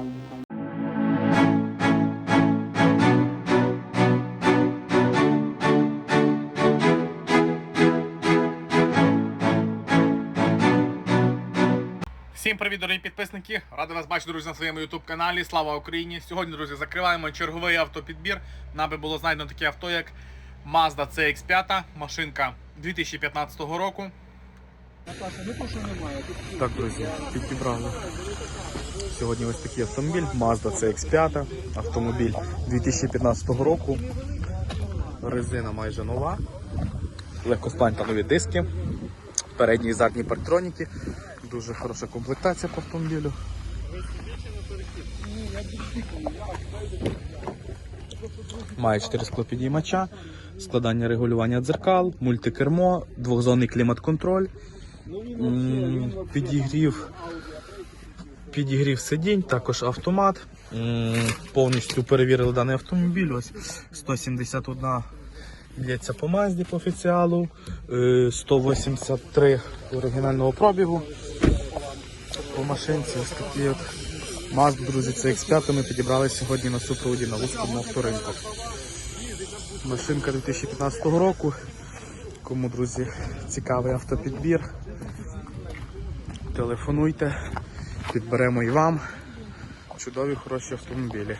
Всім привіт, дорогі підписники! Радий вас бачити, друзі, на своєму YouTube каналі. Слава Україні! Сьогодні, друзі, закриваємо черговий автопідбір. Нами було знайдено таке авто, як Mazda CX5, машинка 2015 року. Так, друзі, підібрали. Сьогодні ось такий автомобіль Mazda CX5, автомобіль 2015 року. Резина майже нова. Легкосплань та нові диски. Передні і задні парктроніки. Дуже хороша комплектація по автомобілю. Має 4 склопідіймача, складання регулювання дзеркал, мультикермо, двохзонний клімат-контроль, підігрів, підігрів сидінь, також автомат. Повністю перевірили даний автомобіль. Ось 171 б'ється по Мазді по офіціалу, е, 183 оригінального пробігу. По машинці ось такі от Mazda, друзі, це X5 ми підібрали сьогодні на супроводі на вузькому авторинку. Машинка 2015 року. Кому, друзі, цікавий автопідбір, телефонуйте, підберемо і вам чудові хороші автомобілі.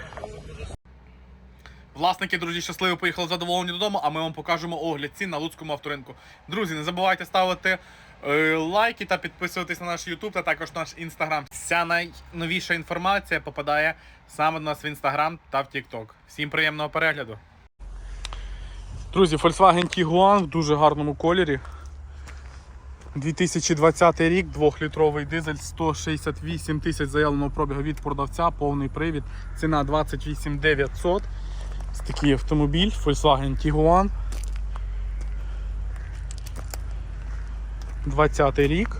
Власники, друзі, щасливо поїхали задоволені додому, а ми вам покажемо огляд цін на Луцькому авторинку. Друзі, не забувайте ставити е, лайки та підписуватись на наш YouTube та також наш Instagram. Вся найновіша інформація попадає саме до нас в Instagram та в TikTok. Всім приємного перегляду. Друзі, Volkswagen Tiguan в дуже гарному кольорі. 2020 рік, 2-літровий дизель, 168 тисяч заявленого пробігу від продавця, повний привід, ціна 28 900. Ось такий автомобіль Volkswagen Tiguan. 20 рік.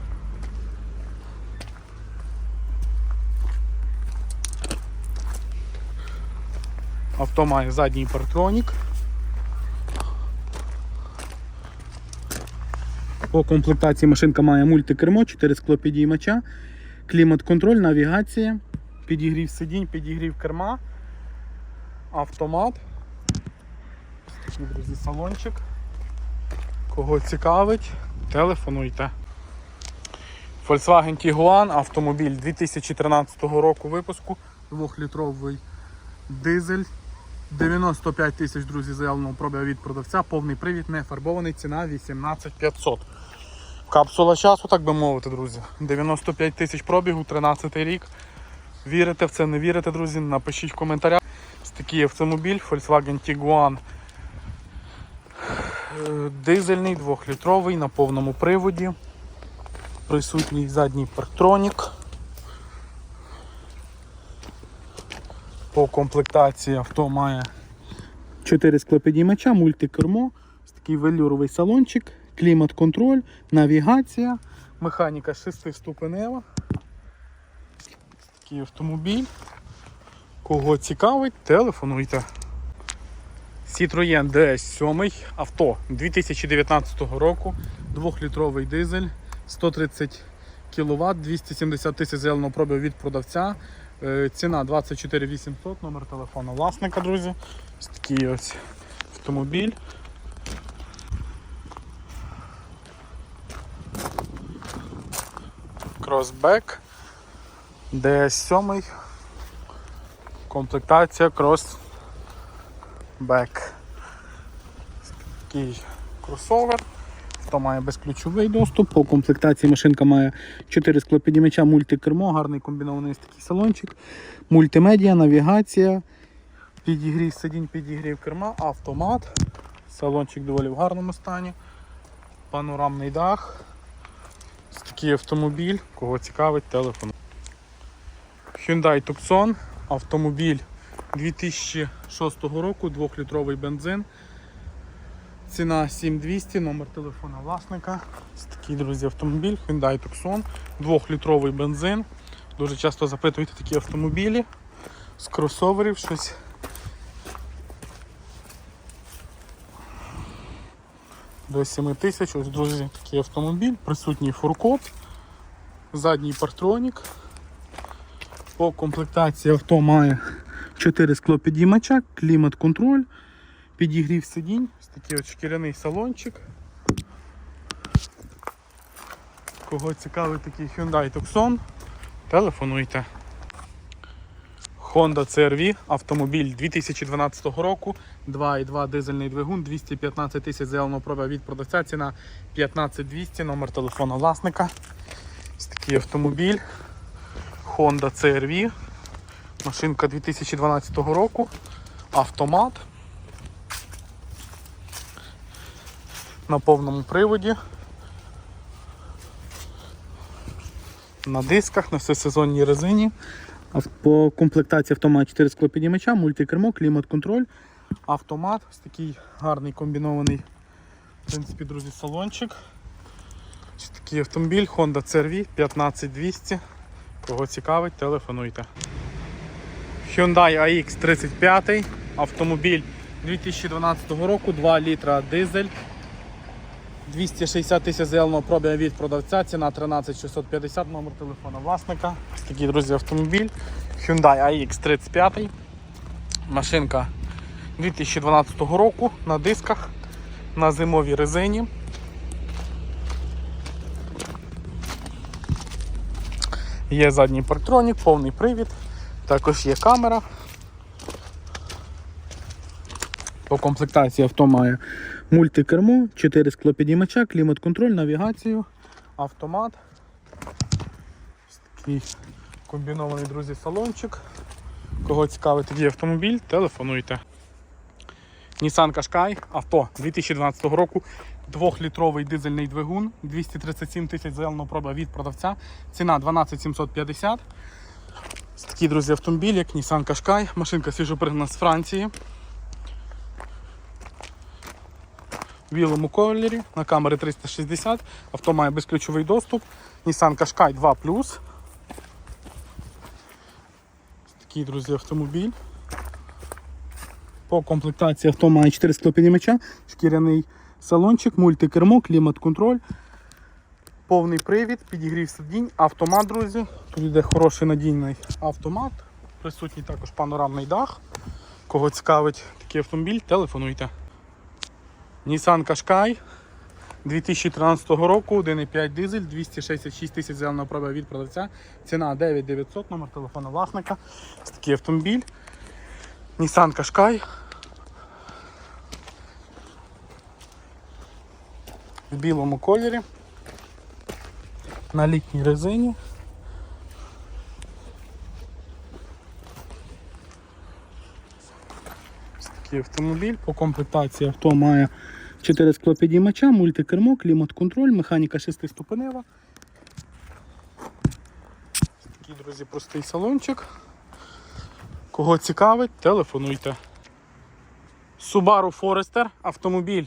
Авто має задній партронік. По комплектації машинка має мультикермо, 4 склопідіймача, клімат-контроль, навігація, підігрів сидінь, підігрів керма, автомат. Такий, друзі, салончик. Кого цікавить, телефонуйте. Volkswagen Tiguan, автомобіль 2013 року випуску, 2-літровий дизель. 95 тисяч, друзі, заявленого пробігу від продавця, повний привід, не фарбований, ціна 18500. Капсула часу, так би мовити, друзі. 95 тисяч пробігу, 13 рік. Вірите в це, не вірите, друзі, напишіть в коментарях. Ось такий автомобіль Volkswagen Tiguan. Е, Дизельний, 2-літровий на повному приводі. Присутній задній парктронік. По комплектації авто має 4 склопідіймача, мультикермо, такий велюровий салончик, клімат-контроль, навігація, механіка 6-ступенева. Такий автомобіль. Кого цікавить, телефонуйте. Citroën DS7 авто 2019 року, 2-літровий дизель, 130 кВт, 270 тисяч зеленого пробігу від продавця. Е, Ціна 24 800, номер телефону власника, друзі. Ось такий ось автомобіль. Кросбек. DS7. Комплектація кросбек. Такий кросовер. Авто має безключовий доступ. По комплектації машинка має 4 склопідімача, мультикермо, гарний комбінований такий салончик, мультимедіа, навігація, підігрів сидінь, підігрів керма, автомат. Салончик доволі в гарному стані. Панорамний дах. Ось такий автомобіль. Кого цікавить, телефон. Hyundai Tucson. Автомобіль 2006 року, 2-літровий бензин. Ціна 7200, номер телефона власника. Ось такий, друзі, автомобіль Hyundai Tucson, 2-літровий бензин. Дуже часто запитують такі автомобілі з кросоверів щось. До 7 тисяч, ось, друзі, такий автомобіль, присутній фуркоп, задній партронік. По комплектації авто має 4 склопідіймача, клімат-контроль, підігрів сидінь, такий от шкіряний салончик. Кого цікавий такий Hyundai Tucson, телефонуйте. Honda CR-V, автомобіль 2012 року, 2,2 дизельний двигун, 215 тисяч заявленого пробігу від продавця, ціна 15200, номер телефону власника. Ось такий автомобіль. Honda CR-V, машинка 2012 року, автомат. На повному приводі. На дисках, на всесезонній резині. По комплектації автомат 4 склопідіймача, мультикермо, клімат-контроль, автомат. Ось такий гарний комбінований, в принципі, друзі, салончик. Ось такий автомобіль Honda CR-V 15200. Кого цікавить, телефонуйте. Hyundai AX35, автомобіль 2012 року, 2 літра дизель. 260 тисяч заявленого пробігу від продавця, ціна 13650, номер телефона власника. Ось такий, друзі, автомобіль. Hyundai AX35. Машинка 2012 року на дисках, на зимовій резині. Є задній парктронік, повний привід, також є камера. По комплектації авто має мультикермо, 4 склопідіймача, клімат-контроль, навігацію, автомат. Такий комбінований, друзі, салончик. Кого цікавить такий автомобіль, телефонуйте. Nissan Qashqai, авто 2012 року, 2-літровий дизельний двигун, 237 тисяч заявленого проба від продавця, ціна 12 750. Ось такий, друзі, автомобіль, як Nissan Qashqai, машинка свіжопригнана з Франції. В білому кольорі, на камери 360, авто має безключовий доступ, Nissan Qashqai 2 Такий, друзі, автомобіль. По комплектації авто має 4 склопідіймача, шкіряний салончик, мультикермо, клімат-контроль, повний привід, підігрів сидінь, автомат, друзі. Тут йде хороший надійний автомат. Присутній також панорамний дах. Кого цікавить такий автомобіль, телефонуйте. Nissan Qashqai 2013 року, 1,5 дизель, 266 тисяч зеленого пробігу від продавця. Ціна 9900, номер телефона власника. Ось такий автомобіль. Nissan Qashqai. В білому кольорі. На літній резині. Такий автомобіль. По комплектації авто має 4 склопідіймача, мультикермо, клімат-контроль, механіка 6-ступенева. Такий, друзі, простий салончик. Кого цікавить, телефонуйте. Subaru Forester автомобіль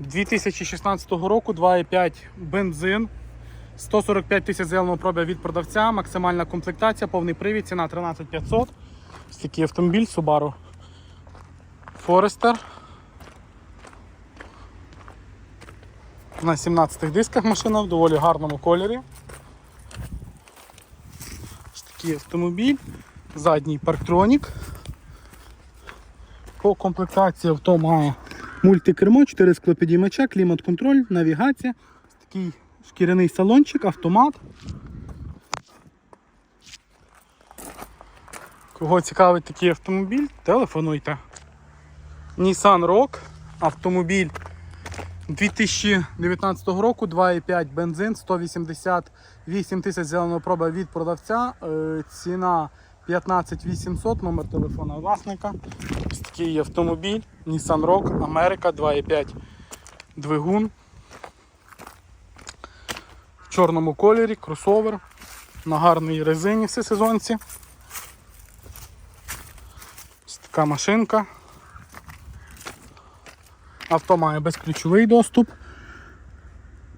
2016 року, 2,5 бензин, 145 тисяч зеленого пробігу від продавця, максимальна комплектація, повний привід, ціна 13500. Ось такий автомобіль Subaru Forester. На 17 дисках машина в доволі гарному кольорі. Ось такий автомобіль. Задній парктронік. По комплектації авто має мультикермо, 4 склопідіймача, клімат-контроль, навігація. Ось такий шкіряний салончик, автомат. Кого цікавить такий автомобіль, телефонуйте. Nissan Rogue, автомобіль 2019 року, 2,5 бензин, 188 тисяч зеленого проба від продавця. Е, Ціна 15 800, номер телефона власника. Ось такий автомобіль Nissan Rogue, Америка, 2,5 двигун. В чорному кольорі, кросовер, на гарній резині всесезонці. Ось така машинка. Авто має безключовий доступ.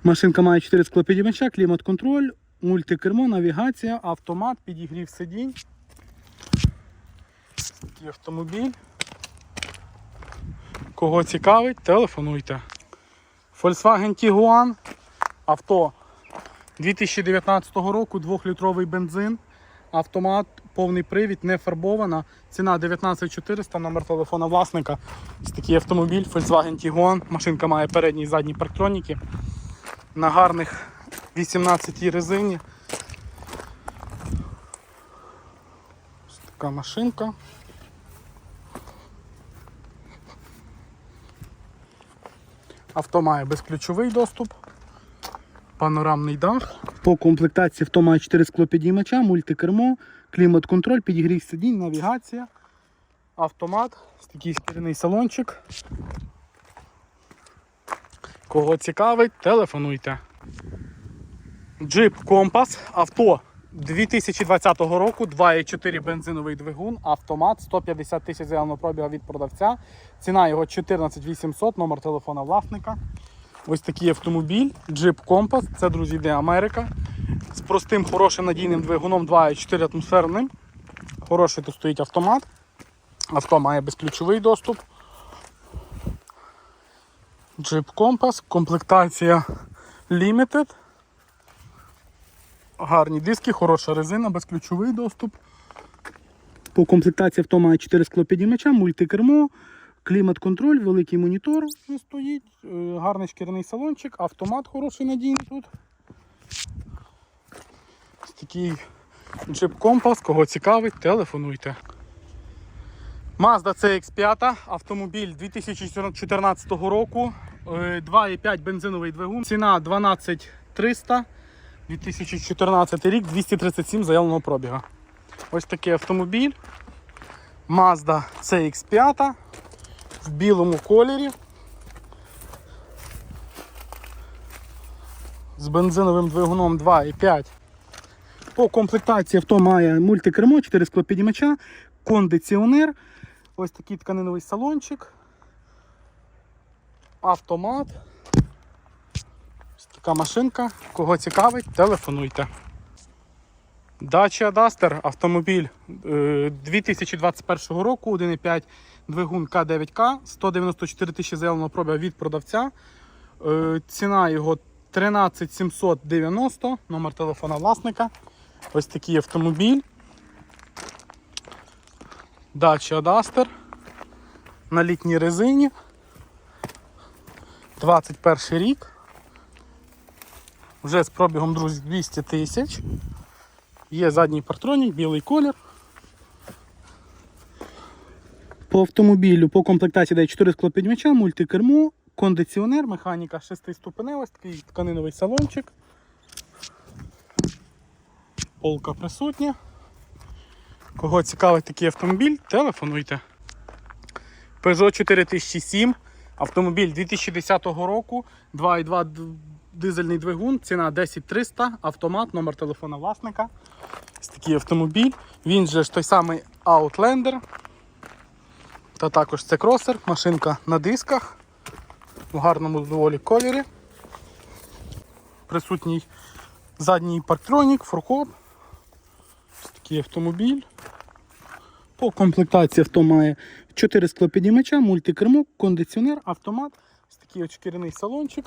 Машинка має 4 склопідіймача, клімат-контроль, мультикермо, навігація, автомат, підігрів сидінь. Такий автомобіль. Кого цікавить, телефонуйте. Volkswagen Tiguan. Авто 2019 року, 2-літровий бензин, автомат, повний привід, не фарбована. Ціна 19400, номер телефона власника. Ось такий автомобіль Volkswagen Tiguan. Машинка має передні і задні парктроніки. На гарних 18 резині. Ось така машинка. Авто має безключовий доступ, панорамний дах. По комплектації авто має 4 склопідіймача, мультикермо, клімат-контроль, підігрів сидінь, навігація, автомат, такий шкіряний салончик. Кого цікавить, телефонуйте. Джип Компас, авто 2020 року, 2,4 бензиновий двигун, автомат, 150 тисяч заявного пробігу від продавця. Ціна його 14 800, номер телефона власника. Ось такий автомобіль, Jeep Compass, це, друзі, йде Америка. З простим, хорошим надійним двигуном 2,4 атмосферним. Хороший тут стоїть автомат. Авто має безключовий доступ. Jeep Compass, комплектація Limited. Гарні диски, хороша резина, безключовий доступ. По комплектації авто має 4 склопідіймача, мультикермо, клімат-контроль, великий монітор стоїть, е, гарний шкіряний салончик, автомат хороший надійний тут. Такий джип компас, кого цікавить, телефонуйте. Mazda CX5, автомобіль 2014 року, е, 2,5 бензиновий двигун, ціна 12300, 2014 рік, 237 заявленого пробіга. Ось такий автомобіль. Mazda CX5 в білому кольорі. З бензиновим двигуном 2,5. По комплектації авто має мультикермо, 4 склопідіймача, кондиціонер. Ось такий тканиновий салончик. Автомат. Ось така машинка. Кого цікавить, телефонуйте. Dacia Duster автомобіль е, 2021 року, 1,5 двигун К9К, 194 тисячі заявленого пробігу від продавця. Е, Ціна його 13 790, номер телефона власника. Ось такий автомобіль. Dacia Duster на літній резині. 21 рік. Вже з пробігом, друзі, 200 тисяч. Є задній партронік, білий колір. По автомобілю по комплектації дає 4 склопідміча, мультикермо, кондиціонер, механіка 6 ступенева, такий тканиновий салончик. Полка присутня. Кого цікавить такий автомобіль, телефонуйте. Peugeot 4007, автомобіль 2010 року, 2,2 дизельний двигун, ціна 10300, автомат, номер телефона власника. Ось такий автомобіль. Він же ж той самий Outlander. Та також це кросер, машинка на дисках в гарному доволі кольорі. Присутній задній парктронік, фуркоп. Ось такий автомобіль. По комплектації авто має 4 склопідіймача, мультикермо, кондиціонер, автомат. Ось такий от салончик.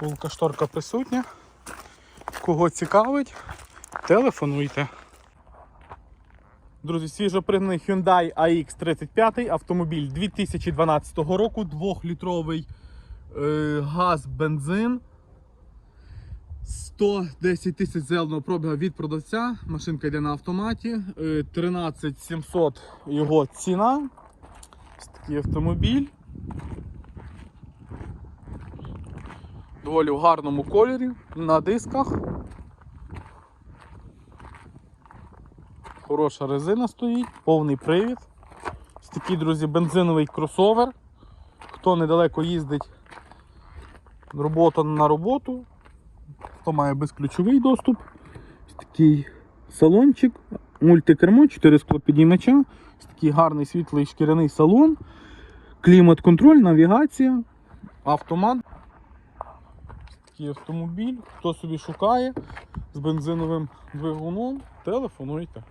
Полка шторка присутня. Кого цікавить, телефонуйте. Друзі, свіжопригнаний Hyundai AX35 автомобіль 2012 року, 2-літровий е, газ, бензин. 110 тисяч зеленого пробігу від продавця. Машинка йде на автоматі. Е, 13 700 його ціна. Ось такий автомобіль. Доволі в гарному кольорі, на дисках. Хороша резина стоїть, повний привід. Ось такий, друзі, бензиновий кросовер. Хто недалеко їздить робота на роботу, хто має безключовий доступ. Ось такий салончик, мультикермо, 4 склопідіймача, ось такий гарний світлий шкіряний салон, клімат-контроль, навігація, автомат. Ось такий автомобіль, хто собі шукає з бензиновим двигуном, телефонуйте.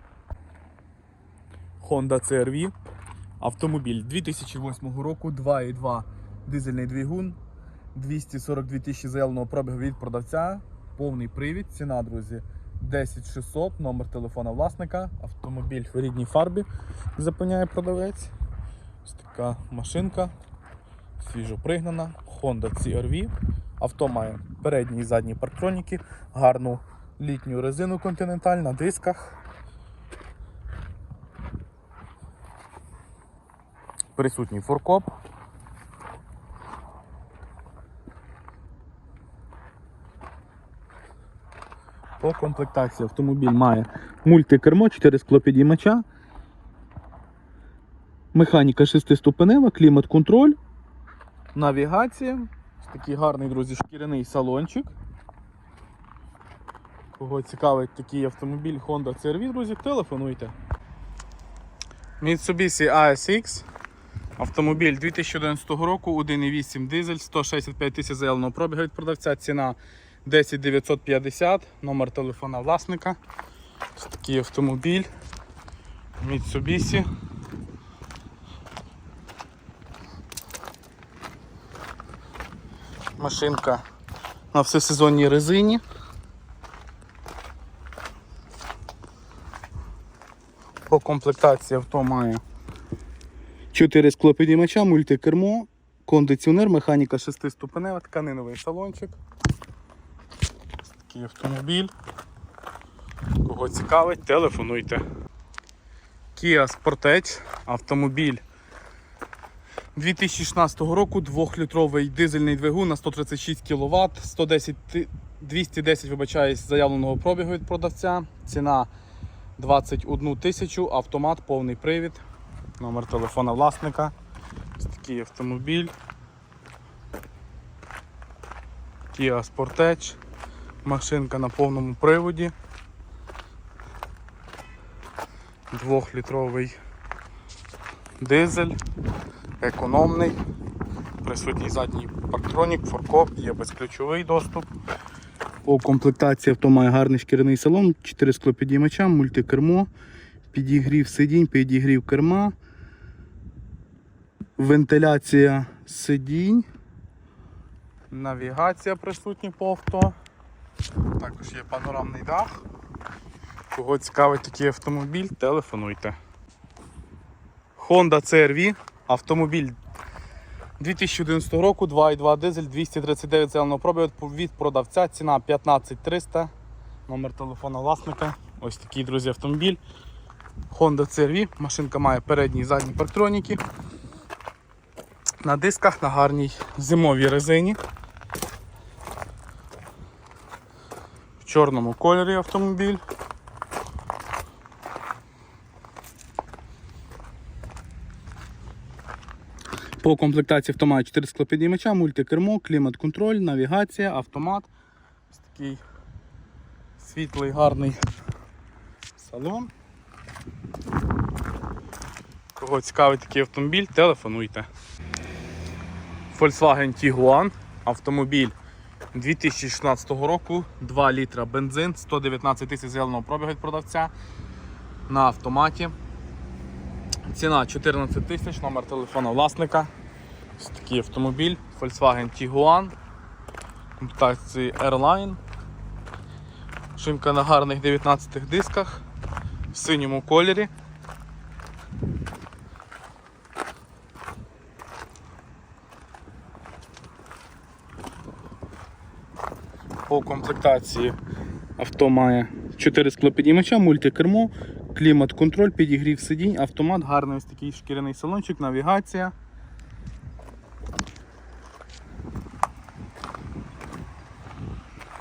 Honda CR-V. Автомобіль 2008 року, 2,2 дизельний двигун, 242 тисячі заявленого пробігу від продавця. повний привід. Ціна, друзі, 10600, номер телефона власника, автомобіль в рідній фарбі запиняє продавець. Ось така машинка, свіжо пригнана, Honda CR-V. Авто має передні і задні парктроніки, гарну літню резину Continental на дисках. Присутній форкоп. По комплектації автомобіль має мультикермо, 4 склопідіймача, механіка 6-ступенева, клімат-контроль, навігація. Такий гарний, друзі, шкіряний салончик. Кого цікавить такий автомобіль Honda CR-V, друзі, телефонуйте. Mitsubishi ASX. Автомобіль 2011 року, 1,8 дизель, 165 тисяч заявленого пробігу від продавця, ціна 10 950, номер телефона власника. Ось такий автомобіль. Mitsubishi. Машинка на всесезонній резині. По комплектації авто має 4 склопідіймача, мультикермо, кондиціонер, механіка 6 ступенева, тканиновий салончик. Такий автомобіль. Кого цікавить, телефонуйте. Kia Sportage, автомобіль 2016 року, 2-літровий дизельний двигун на 136 кВт, 110, 210 вибачаюсь, заявленого пробігу від продавця. Ціна 21 тисячу, автомат, повний привід. Номер телефона власника. Ось такий автомобіль. Kia Sportage. Машинка на повному приводі. Двохлітровий дизель, економний, присутній задній парктронік, форкоп, є безключовий доступ. По комплектації авто має гарний шкіряний салон, 4 склопідіймача, мультикермо, підігрів сидінь, підігрів керма, вентиляція сидінь, навігація присутня по авто. Також є панорамний дах. Кого цікавить такий автомобіль, телефонуйте. Honda CR-V, автомобіль 2011 року, 2,2 дизель, 239 зеленого пробігу від продавця, ціна 15300, номер телефона власника. Ось такий, друзі, автомобіль. Honda CR-V, машинка має передні і задні парктроніки. На дисках на гарній зимовій резині. Чорному кольорі автомобіль. По комплектації авто має 4 склопідіймача, мультикермо, клімат-контроль, навігація, автомат. Ось такий світлий, гарний салон. Кого цікавить такий автомобіль, телефонуйте. Volkswagen Tiguan, автомобіль 2016 року, 2 літра бензин, 119 тисяч зеленого пробігу від продавця на автоматі. Ціна 14 тисяч, номер телефона власника. Ось такий автомобіль Volkswagen Tiguan. Комплектації Airline. Шинка на гарних 19 дисках в синьому кольорі. По комплектації авто має 4 склопідіймача, мультикермо, клімат-контроль, підігрів сидінь, автомат, гарний ось такий шкіряний салончик, навігація.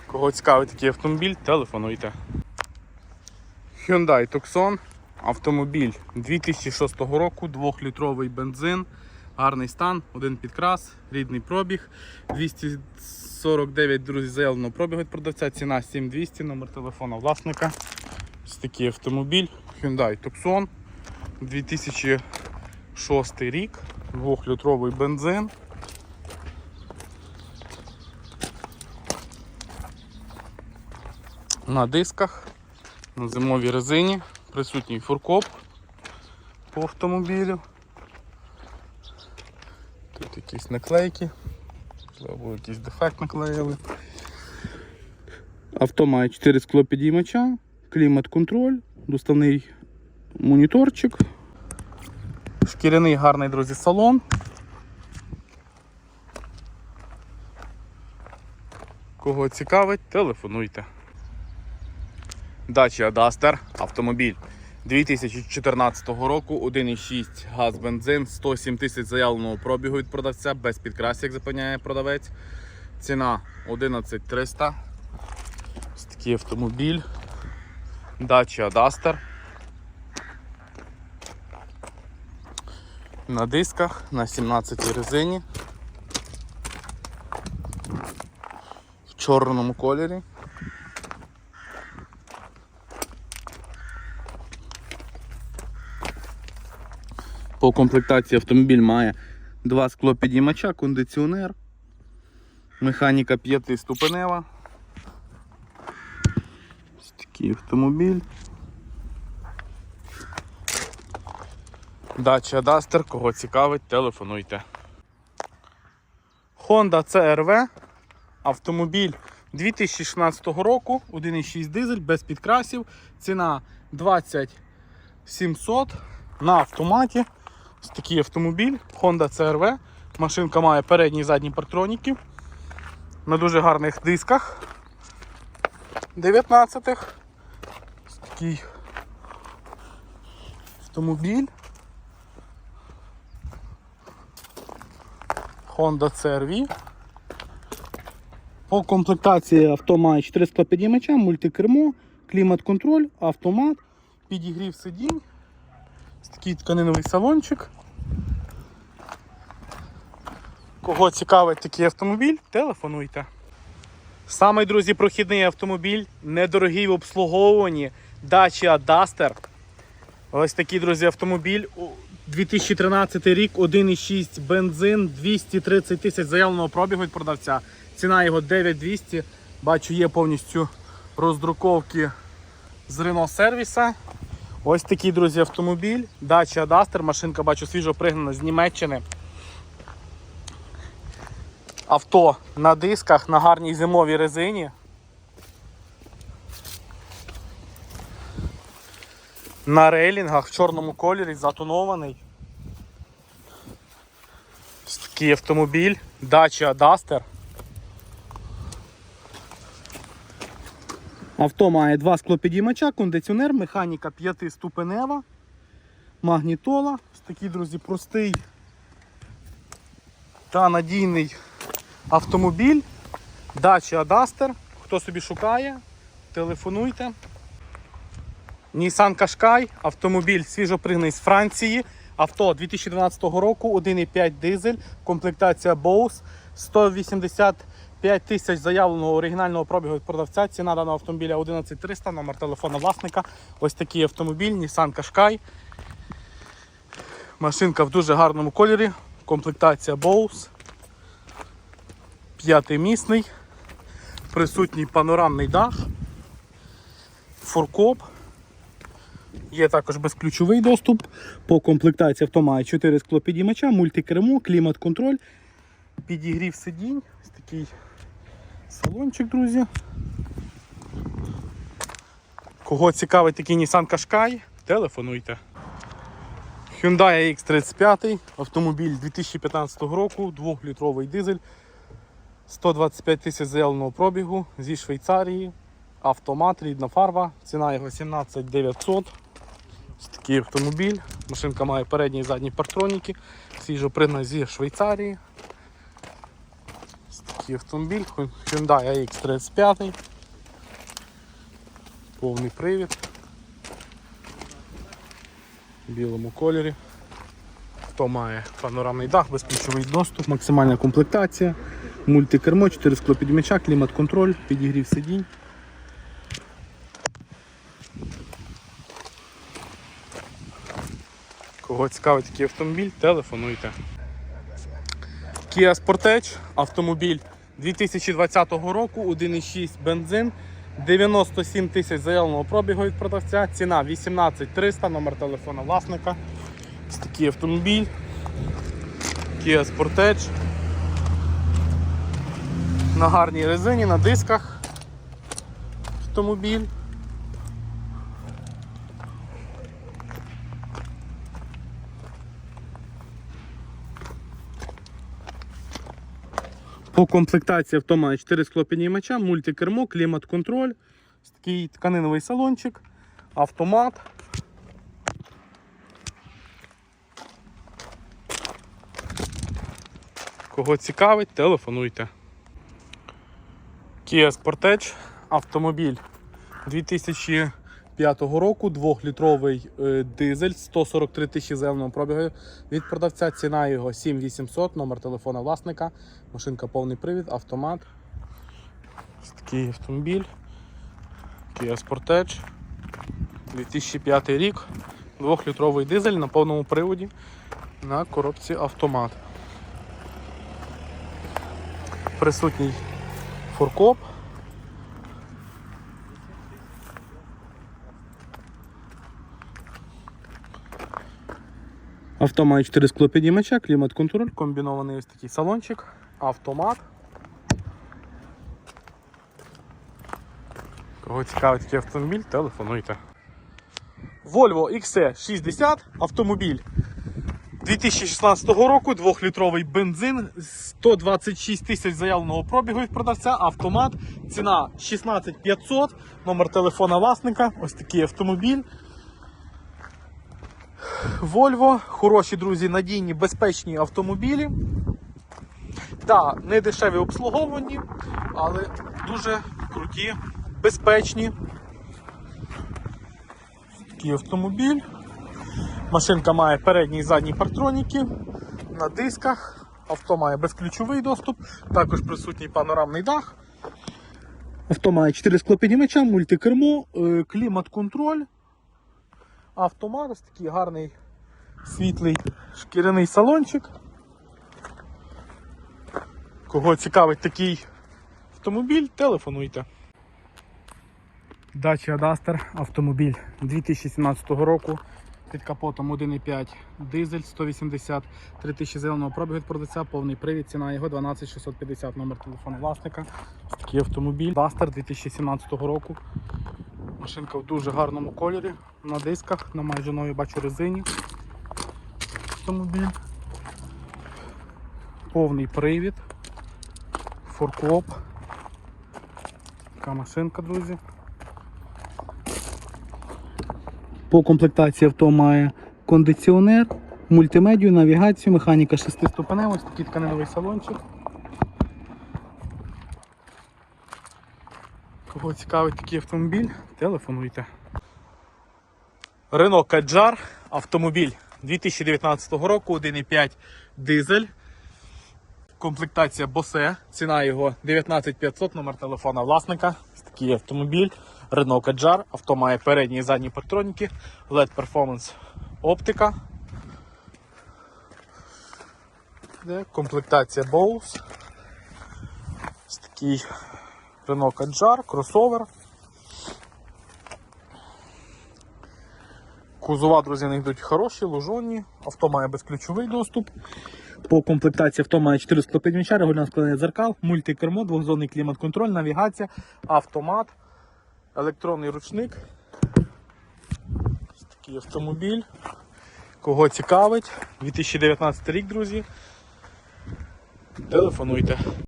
Кого цікавить такий автомобіль, телефонуйте. Hyundai Tucson, автомобіль 2006 року, 2-літровий бензин, гарний стан, один підкрас, рідний пробіг, 249 друзі заявленого пробігу від продавця, ціна 7200, номер телефона власника. Ось такий автомобіль Hyundai Tucson, 2006 рік, 2-літровий бензин. На дисках, на зимовій резині, присутній фуркоп по автомобілю. Тут якісь наклейки, можливо, якийсь дефект наклеїли. Авто має 4 склопідіймача, клімат-контроль, доставний моніторчик. Шкіряний гарний, друзі, салон. Кого цікавить, телефонуйте. Dacia Duster автомобіль 2014 року, 1,6 газ бензин, 107 тисяч заявленого пробігу від продавця, без підкрасів, як запевняє продавець. Ціна 11300. Ось такий автомобіль. Dacia Duster. На дисках на 17 резині. В чорному кольорі. По комплектації автомобіль має два склопідіймача, кондиціонер, механіка 5 ступенева. Ось такий автомобіль. Dacia Duster, кого цікавить, телефонуйте. Honda CRV. Автомобіль 2016 року, 1,6 дизель без підкрасів. Ціна 20 700 на автоматі. Ось такий автомобіль Honda CRV. Машинка має передні і задні партроніки. На дуже гарних дисках. 19-х. Такий автомобіль. Honda CRV. По комплектації авто має 4 склопідіймача, мультикермо, клімат-контроль, автомат, підігрів сидінь. Такий тканиновий салончик. Кого цікавить такий автомобіль, телефонуйте. Самий, друзі, прохідний автомобіль, недорогий в обслуговуванні Dacia Duster. Ось такий, друзі, автомобіль. 2013 рік, 1,6 бензин, 230 тисяч заявленого пробігу від продавця. Ціна його 9200. Бачу, є повністю роздруковки з Renault сервіса. Ось такий, друзі, автомобіль. Dacia Duster. Машинка, бачу, свіжо пригнана з Німеччини. Авто на дисках, на гарній зимовій резині. На рейлінгах в чорному кольорі, затонований. Ось такий автомобіль Dacia Duster. Авто має два склопідіймача, кондиціонер, механіка 5 ступенева, магнітола. Ось такий, друзі, простий та надійний автомобіль. Dacia Duster. Хто собі шукає, телефонуйте. Nissan Qashqai, автомобіль свіжопригнаний з Франції. Авто 2012 року, 1,5 дизель, комплектація Bose, 185 тисяч заявленого оригінального пробігу від продавця. Ціна даного автомобіля 11300, номер телефону власника. Ось такий автомобіль, Nissan Qashqai. Машинка в дуже гарному кольорі, комплектація Bose. П'ятимісний, присутній панорамний дах, фуркоп. Є також безключовий доступ. По комплектації авто має 4 склопідіймача, мультикермо, клімат-контроль, підігрів сидінь. Ось такий салончик, друзі. Кого цікавить такий Nissan Qashqai, телефонуйте. Hyundai X35, автомобіль 2015 року, 2-літровий дизель, 125 тисяч заявленого пробігу зі Швейцарії. Автомат, рідна фарба, ціна його 17 900. Ось такий автомобіль. Машинка має передні і задні партроніки. Свіжо пригнаний зі Швейцарії. Такий автомобіль. Hyundai AX35. Повний привід. В білому кольорі. Хто має панорамний дах, безключовий доступ, максимальна комплектація, мультикермо, 4 склопідміча, клімат-контроль, підігрів сидінь. Кого цікавить такий автомобіль, телефонуйте. Kia Sportage, автомобіль 2020 року, 1,6 бензин, 97 тисяч заявленого пробігу від продавця, ціна 18300, номер телефона власника. Ось такий автомобіль. Kia Sportage. На гарній резині, на дисках. автомобіль. По комплектації авто має 4 склопідіймача, мультикермо, клімат-контроль, такий тканиновий салончик, автомат. Кого цікавить, телефонуйте. Kia Sportage, автомобіль 2005 року, 2-літровий е, дизель, 143 тисячі зеленого пробігу від продавця. Ціна його 7800, номер телефона власника, машинка повний привід, автомат. Ось такий автомобіль. Kia Sportage. 2005 рік, 2-літровий дизель на повному приводі на коробці автомат. Присутній фуркоп. Авто має 4 склопідіймача, клімат-контроль, комбінований ось такий салончик, автомат. Кого цікавить такий автомобіль, телефонуйте. Volvo XC60 автомобіль 2016 року, 2-літровий бензин, 126 тисяч заявленого пробігу від продавця, автомат, ціна 16500, номер телефона власника, ось такий автомобіль. Volvo, хороші друзі, надійні, безпечні автомобілі. Так, не дешеві обслуговані, але дуже круті, безпечні. Такий автомобіль. Машинка має передні і задні партроніки на дисках. Авто має безключовий доступ, також присутній панорамний дах. Авто має 4 склопідімача, мультикермо, е, клімат-контроль. Автомат, ось такий гарний світлий шкіряний салончик. Кого цікавить такий автомобіль, телефонуйте. Dacia Duster автомобіль 2017 року. Під капотом 1,5 дизель 183 тисячі зеленого пробігу від продавця, повний привід, ціна його 12650, номер телефону власника. Такий автомобіль. Duster 2017 року. Машинка в дуже гарному кольорі, на дисках, на майже новій бачу резині. Автомобіль. Повний привід. Форкоп. Така машинка, друзі. По комплектації авто має кондиціонер, мультимедію, навігацію, механіка 6 ступенев, ось такий тканиновий салончик. Кого цікавить такий автомобіль, телефонуйте. Renault Kadjar, автомобіль 2019 року, 1,5 дизель. Комплектація Bose, ціна його 19500, номер телефона власника. Ось такий автомобіль. Renault Kadjar, авто має передні і задні партроніки, LED Performance оптика. Комплектація Bose. Ось такий Renault Kadjar, кросовер. Кузова, друзі, не йдуть хороші, лужонні. Авто має безключовий доступ. По комплектації авто має 4 склопідміча, регулярне складання дзеркал, мультикермо, двохзонний клімат-контроль, навігація, автомат, електронний ручник. Ось такий автомобіль. Кого цікавить, 2019 рік, друзі. Телефонуйте.